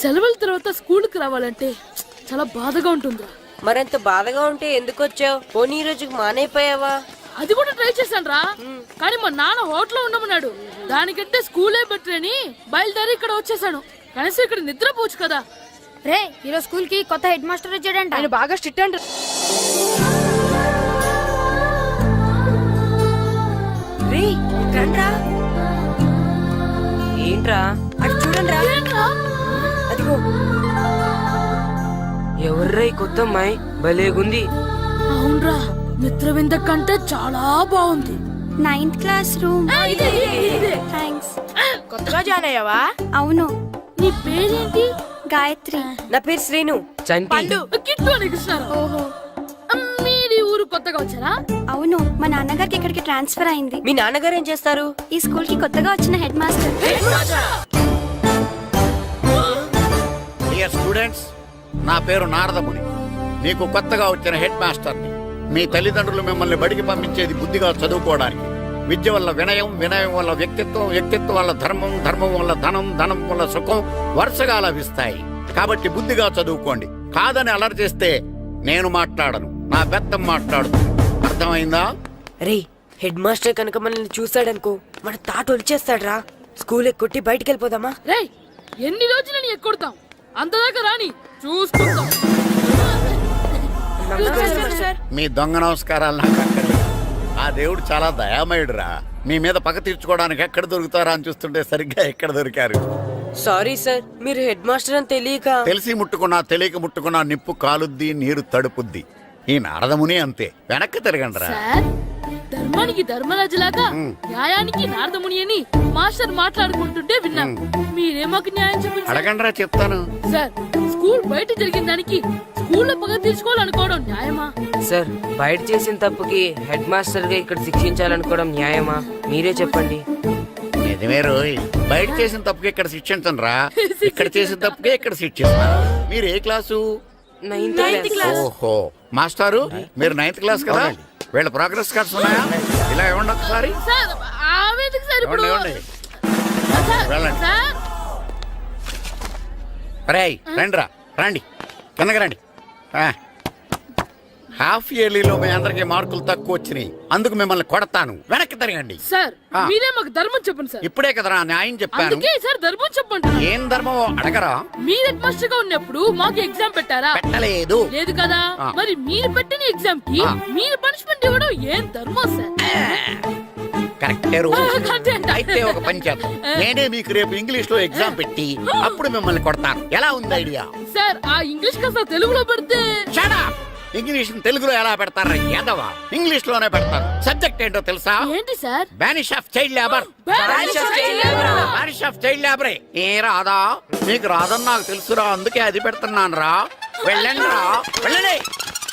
సెలవుల తర్వాత స్కూల్కి రావాలంటే చాలా బాధగా ఉంటుందిరా. మరంత బాధగా ఉంటే ఎందుకు వచ్చావు? పోనీ ఈ రోజుకి మానైపోయావా? అది కూడా ట్రై చేశాను రా కానీ మా నాన్న హోటల్లో ఉండమన్నాడు. దానికంటే స్కూలే బెటర్ అని బయలుదేరి ఇక్కడ వచ్చేసాను కనీసం ఇక్కడ నిద్రపోవచ్చు కదా. రే ఈరోజు స్కూల్కి కొత్త హెడ్ మాస్టర్ వచ్చాడంట. ఆయన బాగా స్ట్రిక్ట్ అంట. రే రండ్రా ఏంట్రా? అటు చూడండిరా. ఎవర్రా కొత్త అమ్మాయి? భలేగుంది అవునరా మిత్రవింద కంటే చాలా బాగుంది. Ninth class room. థ్యాంక్స్ కొత్తగా జాయిన్ అయ్యావా? అవును. నీ పేరేంటి? గాయత్రి. నా పేరు శ్రీను. చంటి ఓహో. మీది ఊరు కొత్తగా వచ్చారా? అవును మా నాన్నగారికి ఇక్కడికి ట్రాన్స్ఫర్ అయింది. మీ నాన్నగారు ఏం చేస్తారు? ఈ స్కూల్కి కొత్తగా వచ్చిన హెడ్ మాస్టర్? డియర్ స్టూడెంట్స్ నా పేరు నారదముని. మీకు కొత్తగా వచ్చిన హెడ్ మాస్టర్ని మీ తల్లిదండ్రులు మిమ్మల్ని బడికి పంపించేది బుద్ధిగా చదువుకోవడానికి. విద్య వల్ల వినయం వినయం వల్ల వ్యక్తిత్వం వ్యక్తిత్వం వల్ల ధర్మం ధర్మం వల్ల ధనం ధనం వల్ల సుఖం వరుసగా లభిస్తాయి. కాబట్టి బుద్ధిగా చదువుకోండి. కాదని అలర్ చేస్తే నేను మాట్లాడను. నా పెద్దం మాట్లాడుతుంది. అర్థమైందా? రే హెడ్ మాస్టర్ కనుక మనల్ని చూసాడనుకో మన తాట వచ్చేస్తాడ్రా స్కూల్ ఎక్కొట్టి బయటికి వెళ్ళిపోదామా రేయ్ ఎన్ని రోజులు నీ ఎక్కొడతాం? అంతదాకా రాని చూసుకుందాం. మీ దొంగ నమస్కారాలు నాకు అక్కర్లేదు. ఆ దేవుడు చాలా దయామయుడురా. మీ మీద పగ తీర్చుకోవడానికి ఎక్కడ దొరుకుతారా అని చూస్తుంటే సరిగ్గా ఎక్కడ దొరికారు? సారీ సార్ మీరు హెడ్ మాస్టర్ అని తెలియక. తెలిసి ముట్టుకున్నా తెలియక ముట్టుకున్నా నిప్పు కాలుద్ది నీరు తడుపుద్ది. ఈ నారదముని అంతే. వెనక్కి తిరగండిరా. సార్ ధర్మానికి ధర్మరాజులాగా న్యాయానికి నారదముని అని మాస్టర్ మాట్లాడుకుంటుంటే విన్నాం మీరే మాకు న్యాయం చెప్పండి. అడగండిరా చెప్తాను. సార్ స్కూల్ బయట జరిగిన దానికి స్కూల్లో పగ తీర్చుకోవాలనుకోవడం న్యాయమా? సార్ బయట చేసిన తప్పుకి హెడ్ మాస్టర్గా ఇక్కడ శిక్షించాలనుకోవడం న్యాయమా? మీరే చెప్పండి. నిజమే రోయ్. బయట చేసిన తప్పుకి ఇక్కడ శిక్షించను రా ఇక్కడ చేసిన తప్పుకే ఇక్కడ శిక్షిస్తాను మీరు ఏ క్లాసు? Ninth class. ఓహో. మాస్టారు మీరు నైన్త్ క్లాస్ కదా? వీళ్ళ ప్రోగ్రెస్ కార్డ్స్ ఉన్నాయా? ఇలా ఇవ్వండి ఒకసారి. సార్ ఆవేదకు సార్ ఇప్పుడు. ఇవ్వండి ఇవ్వండి. సార్, వెళ్ళండి. సార్. రేయ్ రండి. కిందకి రండి. ఆ. హాఫ్ ఇయర్లీలో మీ అందరికి మార్కులు తక్కువ వచ్చినాయి. అందుకు మిమ్మల్ని కొడతాను. వెనక్కి తిరగండి. సార్ ఆ. మీరే మాకు ధర్మం చెప్పండి సార్. ఇప్పుడే కదరా న్యాయం చెప్పాను. అందుకే సార్ ధర్మం చెప్పండి. ఏం ధర్మం అడగరా. మీరు హెడ్ మాస్టర్గా ఉన్నప్పుడు మాకు ఎగ్జామ్ పెట్టారా? పెట్టలేదు. లేదు కదా? ఆ. మరి మీరు పెట్టిన ఎగ్జామ్కి ఆ. మీరు పనిష్మెంట్ ఇవ్వడం ఏం ధర్మం సార్? కరెక్టే రూల్. ఆ, కరెక్టే అంట. అయితే ఒక పని చేద్దాం. నేనే మీకు రేపు ఇంగ్లీష్లో ఎగ్జామ్ పెట్టి అప్పుడు మిమ్మల్ని కొడతాను. ఎలా ఉంది ఐడియా? సార్ ఆ ఇంగ్లీష్ కాస్త తెలుగులో పెడితే షడా ఇంగ్లీష్ తెలుగులో ఎలా పెడతారా? యాదవా ఇంగ్లీష్లోనే పెడతారు. సబ్జెక్ట్ ఏంటో తెలుసా? ఏంటి sir? Banish of child labour. Banish of child లేబరే ఏ రాదా మీకు రాదని నాకు తెలుసురా అందుకే అది పెడుతున్నాను రా వెళ్ళండి. రా వెళ్ళండి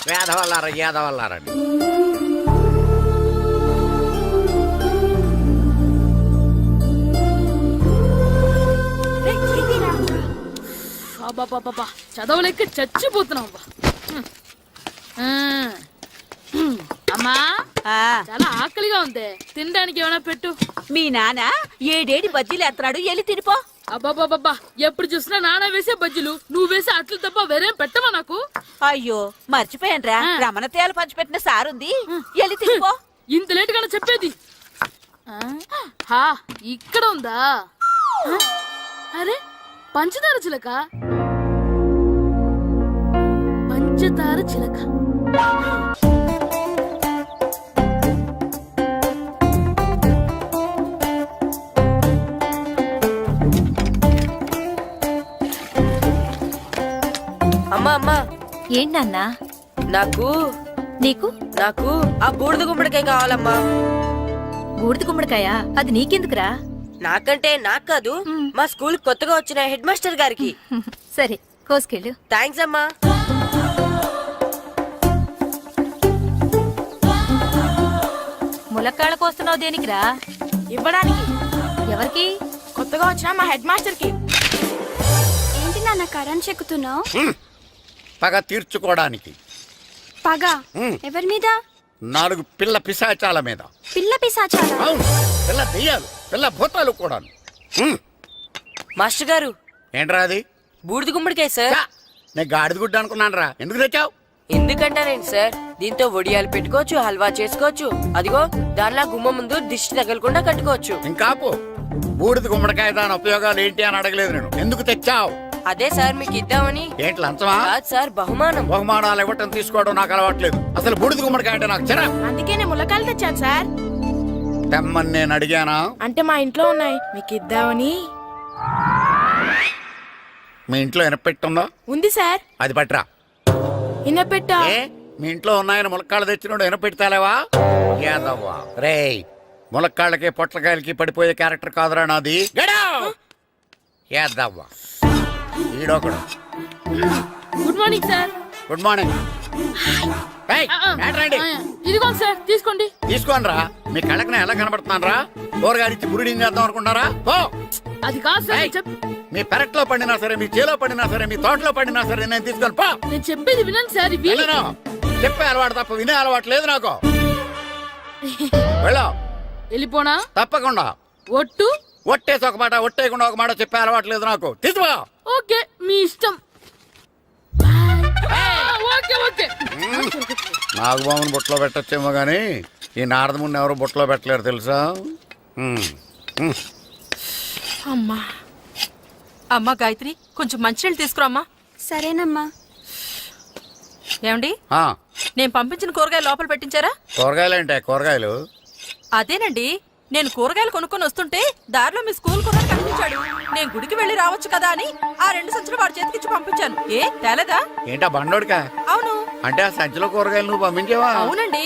వేదవల్లారా యాదవల్లారండి చదవలేక చచ్చిపోతున్నాం. అమ్మా చాలా ఆకలిగా ఉంది. తినడానికి ఏమైనా పెట్టు. మీ నాన్న ఏడేడి బజ్జీలు ఎత్తాడు ఎల్లి తినిపో. అబ్బాబాబా ఎప్పుడు చూసినా నాన్న వేసే బజ్జీలు నువ్వు వేసే అట్లు తప్ప వేరేం పెట్టవా నాకు? అయ్యో మర్చిపోయానురా. ఆ. రమణ తేలు పంచిపెట్టిన సారుంది ఎల్లి తినిపో. ఇంత లేట్ గానే చెప్పేది? హా ఇక్కడ ఉందా? అరే పంచదార చిలక. పంచదార చిలక. అమ్మా అమ్మా. ఏంటన్నా నాకు నీకు? నాకు ఆ బూడిద గుమ్మడికాయ కావాలమ్మా. బూడిద గుమ్మడికాయ? అది నీకెందుకురా? నాకంటే నాకు కాదు మా స్కూల్ కొత్తగా వచ్చిన హెడ్ మాస్టర్ గారికి. సరే కోసుకెళ్ళు. థ్యాంక్స్ అమ్మా. ములక్కాళ్ళ కోస్తున్నావు దేనికిరా? ఇవ్వడానికి. ఎవరికి? కొత్తగా వచ్చిన మా హెడ్ మాస్టర్కి ఏంటి నాన్న కరెంట్ చెక్కుతున్నావు? పగ తీర్చుకోవడానికి. పగ. ఎవరి మీద? నాలుగు పిల్ల పిశాచాల మీద. పిల్ల పిసాచాలా అవును. పిల్ల దెయ్యాలు పిల్ల భూతాలు హ్మ్. మాస్టర్ గారు ఏంట్రా అది? బూడిద గుమ్మడికాయ సార్. నేను గాడిద గుడ్డ అనుకున్నాను రా ఎందుకు తెచ్చావు? ఎందుకంటారేంటి సార్? దీంతో వడియాలు పెట్టుకోవచ్చు హల్వా చేసుకోవచ్చు. అదిగో దానిలా గుమ్మ ముందు దిష్టి తగలకుండా కట్టుకోవచ్చు. ఇంకాపు బూడిద గుమ్మడికాయ దాని ఉపయోగాలు ఏంటి అని అడగలేదు నేను. ఎందుకు తెచ్చావు? అదే సార్ మీకు ఇద్దామని. ఏంటి లంచమా? కాదు సార్ బహుమానం. బహుమానాలు ఇవ్వటం తీసుకోవడం నాకు అలవాట్లేదు. అసలు బూడిద గుమ్మడికాయ అంటే నాకు చిరా. అందుకే నేను ములకాలు తెచ్చాను సార్. తెమ్మని నేను అడిగానా? అంటే మా ఇంట్లో ఉన్నాయి. మీకు ఇద్దామని. మీ ఇంట్లో ఎనపెట్టుందా ఉంది సార్. అది పట్రా ఇన్నపెట్టా ఏ? మీ ఇంట్లో ఉన్నాయని ములక్కాళ్ళు తెచ్చినోడు ఎనపెడతాలేవా యాదవ్వా రేయ్ ములక్కాళ్ళకి పొట్లకాయలకి పడిపోయే క్యారెక్టర్ కాదురా నాది. యాదవ్వా ఈడొకడు. Good morning sir. Good morning. ఏయ్, మ్యాటర్ ఏంటి? సార్ తీసుకోండి. తీసుకోండి రా మీ కళ్ళకి నేను ఎలా కనబడుతున్నాను రా కూరగాయలిచ్చి బురిడింగ్ చేద్దాం అనుకుంటారా అది కాదు సార్ ఏయ్, నేను చెప్ మీ పెరట్లో పండినా సరే మీ చేలో పండినా సరే మీ తోటలో పండినా సరే నేను తీసుకొని పో. నేను చెప్పేది వినండి సార్ ఇవి వెళ్ళను చెప్పే అలవాటు తప్ప వినే అలవాటు లేదు నాకు. వెళ్ళావు వెళ్ళిపోనా? తప్పకుండా. ఒట్టు? ఒట్టేసి ఒక మాట ఒట్టేయకుండా ఒక మాట చెప్పే అలవాటు లేదు నాకు. తీసుకో ఓకే మీ ఇష్టం. ఆ, ఓకే ఓకే. నాగబాబుని బుట్టలో పెట్టచ్చేమో కానీ ఈ నారదముని ఎవరు బుట్టలో పెట్టలేరు తెలుసా. అమ్మా. అమ్మా గాయత్రి కొంచెం మంచినీళ్ళు తీసుకురామ్మా. సరేనమ్మా. ఏమండి? నేను పంపించిన కూరగాయలు లోపల పెట్టించారా? కూరగాయలు ఏంటే కూరగాయలు? అదేనండి నేను కూరగాయలు కొనుక్కొని వస్తుంటే దారిలో మీ స్కూల్ కుర్రాడు కనిపించాడు. నేను గుడికి వెళ్ళి రావచ్చు కదా అని ఆ రెండు సంచులు వాడి చేతికిచ్చి పంపించాను. ఏ తేలేదా? ఏంటా బండోడికా? అవును. అంటే ఆ సంచిలో కూరగాయలు నువ్వు పంపించేవా? అవునండి.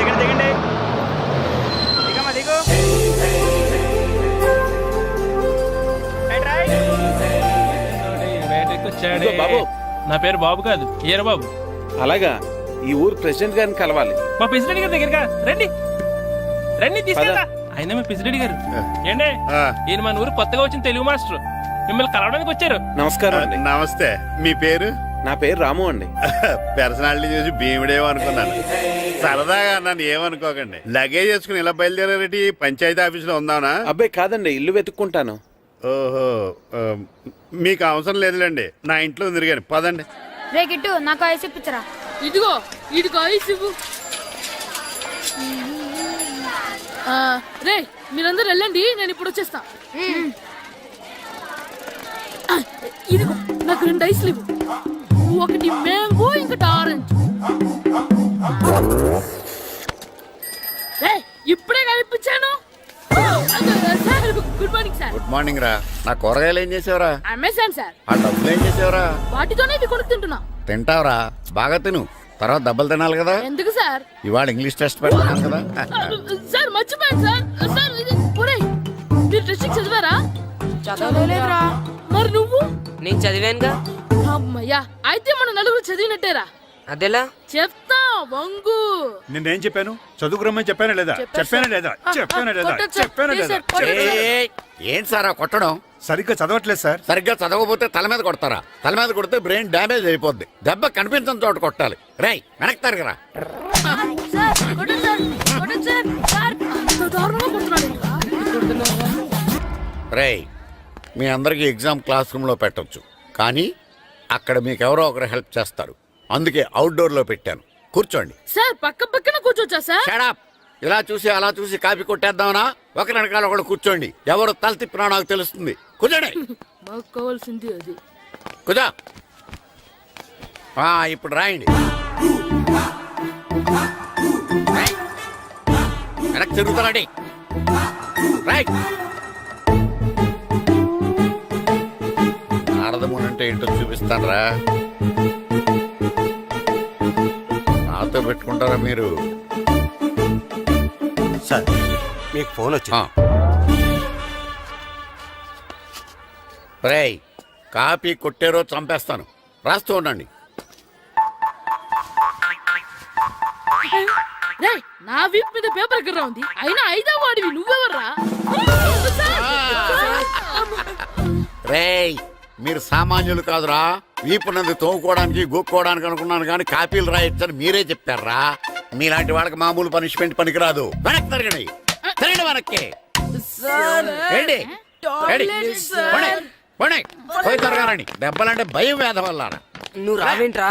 ఇదిగో బాబు. నా పేరు బాబు కాదు ఈర బాబు అలాగా? ఈ ఊరు ప్రెసిడెంట్ గారిని కలవాలి. మా ప్రెసిడెంట్ గారి దగ్గరగా రండి. రండి తీసుకెళ్తా. ఆయన మా ప్రెసిడెంట్ గారు. ఏండే? ఈయన మన ఊరు కొత్తగా వచ్చిన తెలుగు మాస్టర్. మిమ్మల్ని కలవడానికి వచ్చారు. నమస్కారం అండి. నమస్తే. మీ పేరు? నా పేరు రాము అండి. పర్సనాలిటీ చూసి భీముడేమో అనుకున్నాను. సరదాగా నన్ను ఏమనుకోకండి. లగేజ్ వేసుకుని ఇలా బయలుదేరేటి పంచాయతీ ఆఫీసులో ఉందానా అబ్బాయి కాదండి ఇల్లు వెతుక్కుంటాను. ఓహో మీకు అవసరం లేదులేండి. నా ఇంట్లో ఉంది కానీ పదండి. రే గిట్టు నాకు ఐస్ ఇప్పించరా? ఇదిగో ఇదిగో ఐస్ ఇవ్వు. ఆ, రే మీరందరూ వెళ్ళండి నేను ఇప్పుడు వచ్చేస్తా. ఆ, ఇదిగో నాకు రెండు ఐస్లు ఇవ్వు. ఒకటి మ్యాంగో ఇంకటి ఆరెంజ్. రే ఇప్పుడే కనిపించాను sir good morning sir. Good morning రా. నా కూరగాయలు ఏం చేసావురా? Amazon sir. ఆ డబ్బులు ఏం చేసావురా? వాటితోనే ఇవి కొనుక్కు తింటున్నా. తింటావురా. బాగా తిను. తర్వాత దెబ్బలు తినాలి కదా. ఎందుకు సార్? ఇవాళ ఇంగ్లీష్ టెస్ట్ పెడతాను కదా. సార్ మర్చిపోయాను సార్. సార్ ఇది ఒరేయ్ మీరు డిస్ట్రిక్ట్ చదివారా? చదవలేదురా. మరి నువ్వు? నేను చదివానుగా. అమ్మయ్యా అయితే మన నలుగురు చదివినట్టేరా? అదెలా? చెప్తా వంగు. నిన్నేం చెప్పాను? చదువుకురమ్మని చెప్పానా లేదా? చెప్పానా లేదా? చెప్పానా లేదా. చెప్పానా లేదా. ఏయ్, ఏంటి సార్ ఆ కొట్టడం? సరిగ్గా చదవట్లేదు సార్. సరిగ్గా చదవకపోతే తల మీద కొడతారా? తల మీద కొడితే బ్రెయిన్ డ్యామేజ్ అయిపోద్ది. దెబ్బ కనిపించని చోట కొట్టాలి. రేయ్ వెనక్కి తరగరా. సార్, కొట్టండి సార్, కొట్టండి సార్. సార్, అంత దారుణంగా కొడుతున్నాడు ఏంట్రా? రేయ్ మీ అందరికీ ఎగ్జామ్ క్లాస్ రూమ్లో పెట్టొచ్చు. కానీ అక్కడ మీకు ఎవరో ఒకరు హెల్ప్ చేస్తారు. అందుకే అవుట్డోర్లో పెట్టాను. కూర్చోండి. సార్ పక్క పక్కన కూర్చోచ్చా సార్? షడప్ ఇలా చూసి అలా చూసి కాపీ కొట్టేద్దామనా? ఒకరి వెనకాల ఒకడు కూర్చోండి. ఎవరు తల తిప్పినా నాకు తెలుస్తుంది. కూర్చోండి. మాకు కావాల్సింది అది. ఆ, ఇప్పుడు రాయండి. రాయ్. వెనక్కి తిరుగుతారండి రాయ్. నారదముని అంటే ఏంటో చూపిస్తానరా. నాతో పెట్టుకుంటారా మీరు? సార్ మీకు ఫోన్ వచ్చింది. రేయ్ కాపీ కొట్టేరో చంపేస్తాను. రాస్తూ ఉండండి. రేయ్ నా వీప్ మీద పేపర్ ఎక్కడ ఉంది. అయినా ఐదో వాడివి నువ్వెవర్రా? రేయ్ మీరు సామాన్యులు కాదురా. వీపునంది తోముకోవడానికి గోక్కోవడానికి అనుకున్నాను కానీ కాపీలు రాయొచ్చని మీరే చెప్పారా? మీలాంటి వాళ్ళకి మామూలు పనిష్మెంట్ పనికిరాదు. వెనక్కి తిరగండి. తిరగండి వెనక్కి. పోయి తిరగారండి దెబ్బలంటే భయం వేద వల్ల. నువ్వు రావేంట్రా?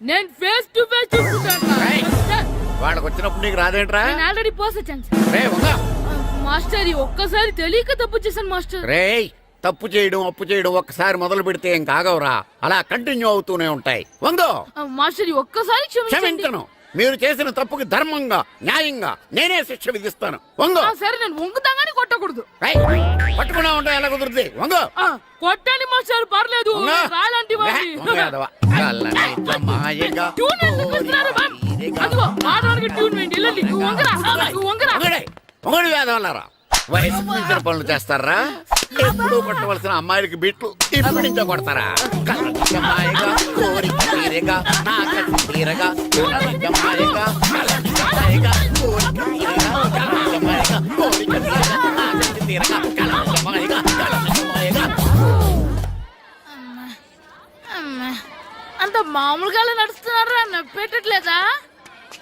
నేను ఫేస్ టు ఫేస్ చూసుకుంటాను. వాళ్ళకి వచ్చినప్పుడు నీకు రాదేంట్రా? నేను ఆల్రెడీ పోస్ వచ్చాను సార్ రే వంగ. మాస్టర్ ఈ ఒక్కసారి తెలియక తప్పు చేశాను మాస్టర్. రేయ్ తప్పు చేయడం అప్పు చేయడం ఒక్కసారి మొదలు పెడితే ఏం కాగవరా అలా కంటిన్యూ అవుతూనే ఉంటాయి. వందో మాస్టర్ ఒక్కసారి క్షమించను. మీరు చేసిన తప్పుకి ధర్మంగా న్యాయంగా నేనే శిక్ష విధిస్తాను. వంగో! సరే నేను వంగుతాగానే కొట్టకూడదు. రేయ్, పట్టుకున్నా ఉంటా ఎలా కుదురుతుంది వంగో! ఆ, కొట్టండి మాస్టర్ పర్లేదు. రాలంటి ట్యూన్ వేయండి వెళ్ళండి. వంగరా. వంగరా. వంగడే, వయసు మించిన పనులు చేస్తారా? ఎప్పుడు కొట్టవలసిన అమ్మాయిలకి బిట్లు ఇప్పుడు నుంచో కొడతారా? కళ్ళకి కోరిక తీరగా, నాకటి తీరగా, కళ్ళకి జమాయగా, కోరిక తీరగా, కళ్ళకి కోరిక తీరగా, నాకటి తీరగా, కళ్ళకి జమాయగా, అంత మామూలుగా నడుస్తున్నారా? నొప్పెట్టట్లేదా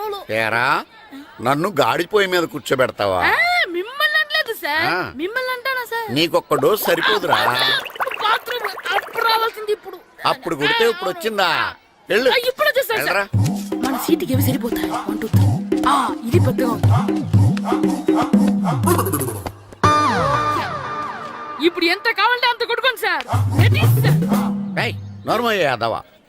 ఫ్లోలో ఏరా నన్ను గాడిపోయి మీద కూర్చోబెడతావా? మిమ్మల్ని అనలేదు సార్. ఆ. మిమ్మల్ని అంటానా సార్? నీకొక్క డోస్ సరిపోదురా. బాత్రూమ్ అప్పుడు రావాల్సింది ఇప్పుడు. అప్పుడు కొడితే ఇప్పుడు వచ్చిందా? వెళ్ళు. ఆ, ఇప్పుడు సార్. వెళ్ళరా. మన సీటుకి ఏవి సరిపోతాయి? వన్ టూ త్రీ ఆ ఇది పెద్దగా ఉంది. ఇప్పుడు ఎంత కావాలంటే అంత కొట్టుకోండి సార్. రెడీ సార్ ఏయ్ నోర్మయ్య యాదవ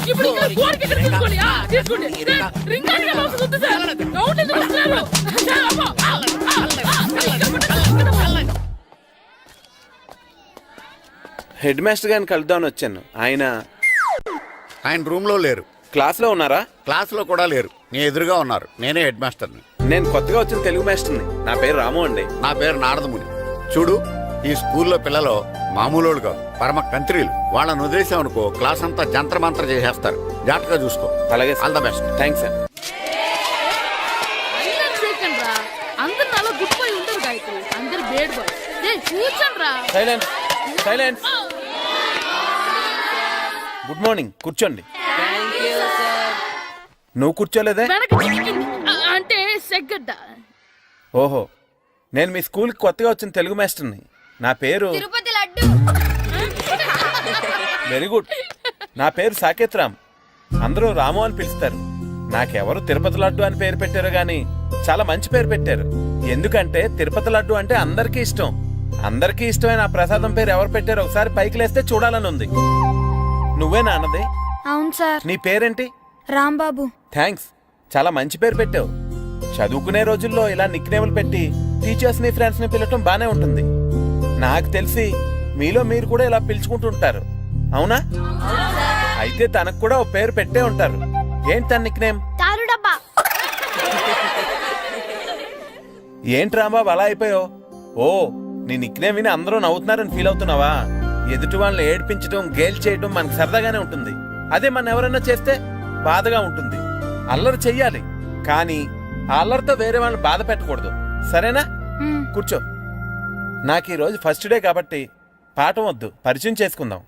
ఇప్పుడు ఇక్కడ కోరిక గోడకి ఇక్కడ తీరగా, తీసుకోండి. ఆ, నాకటి తీసుకోండి. తీరగా, సార్, రింగ్ ఆడిగా అవసరం ఉంది, సార్. రౌండ్ ఎందుకు వస్తున్నారు? సార్, అమ్మో, ఆ, ఆ, ఆ, ఇక్కడ కొట్టండి, ఇక్కడ కొట్టండి. హెడ్ మాస్టర్ గారిని కలుద్దామని వచ్చాను. ఆయన ఆయన రూమ్లో లేరు. క్లాస్లో ఉన్నారా? క్లాస్లో కూడా లేరు. నీ ఎదురుగా ఉన్నారు. నేనే హెడ్ మాస్టర్ని నేను కొత్తగా వచ్చిన తెలుగు మాస్టర్ని. నా పేరు రాము అండి. నా పేరు నారదముని. చూడు ఈ స్కూల్లో పిల్లలు మామూలు కాదు పరమ కంత్రీలు. వాళ్ళని వదిలేసాం అనుకో క్లాస్ అంతా జంత్ర మంత్ర చేసేస్తారు. జాగ్రత్తగా చూసుకో. అలాగే all the best thanks sir అందరు గుడ్ బాయ్ ఉండరు గాయత్రి. అందరు బేడ్ బాయ్ ఏ కూర్చోండి రా. సైలెన్స్ సైలెన్స్ గుడ్ మార్నింగ్ కూర్చోండి. నువ్వు కూర్చోలేదే? అంటే సెగ్గడ్డ. ఓహో. నేను మీ స్కూల్కి కొత్తగా వచ్చిన తెలుగు మాస్టర్ని. నా పేరు వెరీ గుడ్ నా పేరు సాకేత్ రామ్ అందరూ రాము అని పిలుస్తారు. నాకెవరు తిరుపతి లడ్డు అని పేరు పెట్టారు గాని చాలా మంచి పేరు పెట్టారు. ఎందుకంటే తిరుపతి లడ్డు అంటే అందరికీ ఇష్టం. అందరికీ ఇష్టమైన ఆ ప్రసాదం పేరు ఎవరు పెట్టారో ఒకసారి పైకి లేస్తే చూడాలని ఉంది. నువ్వే నాన్నది? అవును సార్. నీ పేరేంటి? రాంబాబు. థ్యాంక్స్. చాలా మంచి పేరు పెట్టావు. చదువుకునే రోజుల్లో ఇలా నిక్నేములు పెట్టి టీచర్స్ని ఫ్రెండ్స్ని పిలవటం బానే ఉంటుంది. నాకు తెలిసి మీలో మీరు కూడా ఇలా పిలుచుకుంటుంటారు అవునా? అయితే తనకు కూడా ఓ పేరు పెట్టే ఉంటారు. ఏంటి తన తారు డబ్బా ఏంటి రాంబాబు అలా అయిపోయావు? ఓ నీ నిక్నేమ్ విని అందరూ నవ్వుతున్నారని ఫీల్ అవుతున్నావా? ఎదుటి వాళ్ళని ఏడ్పించడం గేల్ చేయడం మనకు సరదాగానే ఉంటుంది. అదే మన ఎవరైనా చేస్తే బాధగా ఉంటుంది. అల్లరి చెయ్యాలి. కానీ ఆ అల్లరితో వేరే వాళ్ళని బాధ పెట్టకూడదు. సరేనా? కూర్చో. నాకు ఈ రోజు ఫస్ట్ డే కాబట్టి పాఠం వద్దు పరిచయం చేసుకుందాం.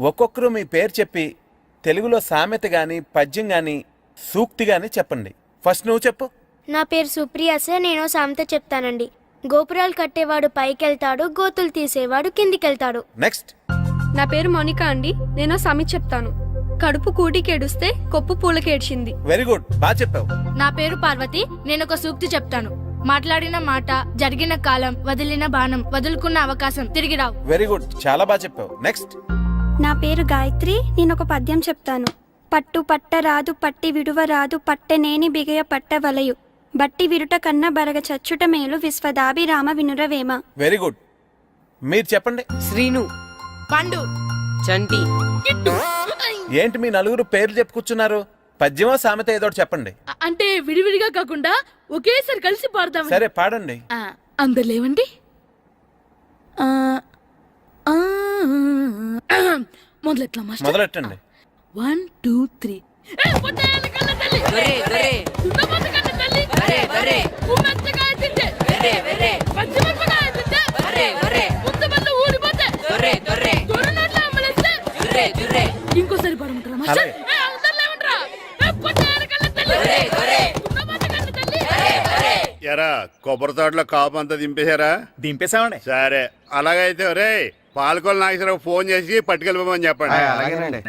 ఒక్కొక్కరు మీ పేరు చెప్పి తెలుగులో సామెత గాని పద్యం గాని సూక్తి గాని చెప్పండి. ఫస్ట్ నువ్వు చెప్పు. నా పేరు సుప్రియ సార్ నేను సామెత చెప్తానండి. గోపురాలు కట్టేవాడు పైకెళ్తాడు గోతులు తీసేవాడు కిందికెళ్తాడు. నెక్స్ట్. నా పేరు మోనికా అండి నేను సమి చెప్తాను. కడుపు కూటికేడుస్తే కొప్పు పూలకేడ్చింది. వెరీ గుడ్ బాగా చెప్పావు. నా పేరు పార్వతి నేను ఒక సూక్తి చెప్తాను. మాట్లాడిన మాట జరిగిన కాలం వదిలిన బాణం వదులుకున్న అవకాశం తిరిగి రావు. వెరీ గుడ్ చాలా బాగా చెప్పావు. నెక్స్ట్ నా పేరు గాయత్రి. నేను ఒక పద్యం చెప్తాను. పట్టు పట్ట రాదు పట్టి విడువ రాదు పట్టెనేని బిగయ పట్ట వలయు. బట్టి విరుట కన్న బరగ చచ్చుట మేలు విశ్వదాభిరామ వినురవేమ వెరీ గుడ్ మీరు చెప్పండి. శ్రీను. పండు. చంటి. కిట్టు. ఏంటి మీ నలుగురు పేర్లు చెప్పుకూర్చున్నారు? పద్యమో సామెత ఏదో చెప్పండి. అంటే విడివిడిగా కాకుండా ఒకేసారి కలిసి పాడదాం సరే పాడండి. అందరు లేవండి ఆ, ఆ, మొదలెట్లా మాస్టర్? మొదలెట్టండి. One two three. ఏ, పొట్టేళ్ళ కొబ్బరి తోటలో కాపు అంతా దింపేశారా? దింపేశామండి. సరే. అలాగైతే రే పాలకొల నాగేశ్వరరావు ఫోన్ చేసి పట్టుకెళ్ళిపోమని చెప్పండి. అలాగేనండి.